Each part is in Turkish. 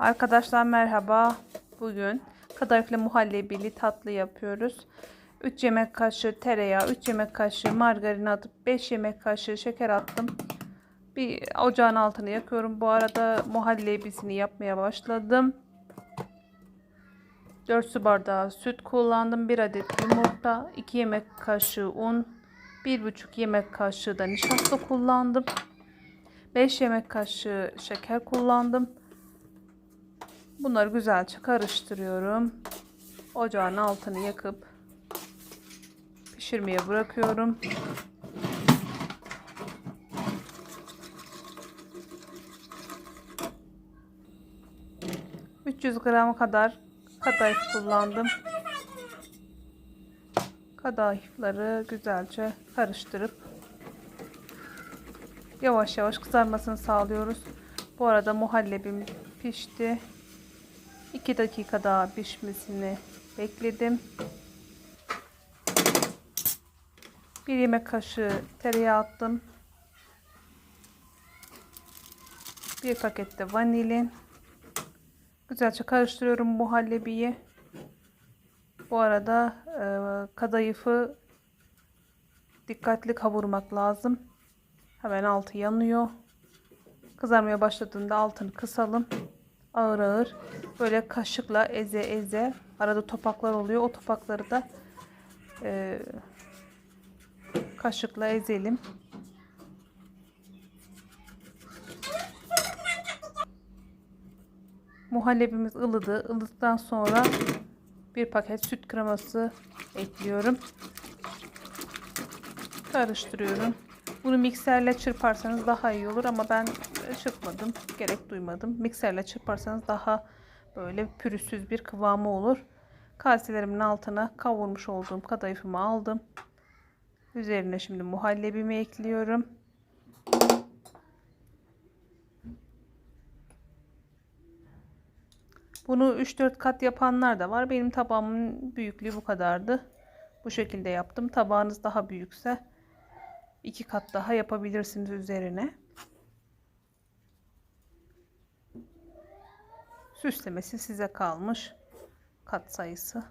Arkadaşlar merhaba. Bugün kadayıflı muhallebili tatlı yapıyoruz. 3 yemek kaşığı tereyağı, 3 yemek kaşığı margarin atıp 5 yemek kaşığı şeker attım. Bir ocağın altını yakıyorum. Bu arada muhallebisini yapmaya başladım. 4 su bardağı süt kullandım. 1 adet yumurta, 2 yemek kaşığı un, 1,5 yemek kaşığı da nişasta kullandım. 5 yemek kaşığı şeker kullandım. Bunları güzelce karıştırıyorum. Ocağın altını yakıp pişirmeye bırakıyorum. ...300 gram kadar kadayıf kullandım. Kadayıfları güzelce karıştırıp... ...yavaş yavaş kızarmasını sağlıyoruz. Bu arada muhallebim pişti. 2 dakika daha pişmesini bekledim. 1 yemek kaşığı tereyağı attım. 1 pakette vanilin. Güzelce karıştırıyorum muhallebiyi. Bu arada e, kadayıfı dikkatli kavurmak lazım. Hemen altı yanıyor. Kızarmaya başladığında altını kısalım. Ağır ağır böyle kaşıkla eze eze arada topaklar oluyor. O topakları da e, kaşıkla ezelim. Muhallebimiz ılıdı. Ilıdıktan sonra bir paket süt kreması ekliyorum. Karıştırıyorum. Bunu mikserle çırparsanız daha iyi olur ama ben çırpmadım. Gerek duymadım. Mikserle çırparsanız daha böyle pürüzsüz bir kıvamı olur. Kaselerimin altına kavurmuş olduğum kadayıfımı aldım. Üzerine şimdi muhallebimi ekliyorum. Bunu 3-4 kat yapanlar da var. Benim tabağımın büyüklüğü bu kadardı. Bu şekilde yaptım. Tabağınız daha büyükse iki kat daha yapabilirsiniz üzerine. Süslemesi size kalmış. Kat sayısı.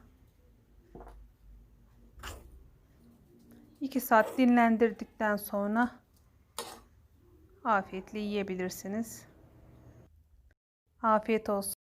2 saat dinlendirdikten sonra afiyetle yiyebilirsiniz. Afiyet olsun.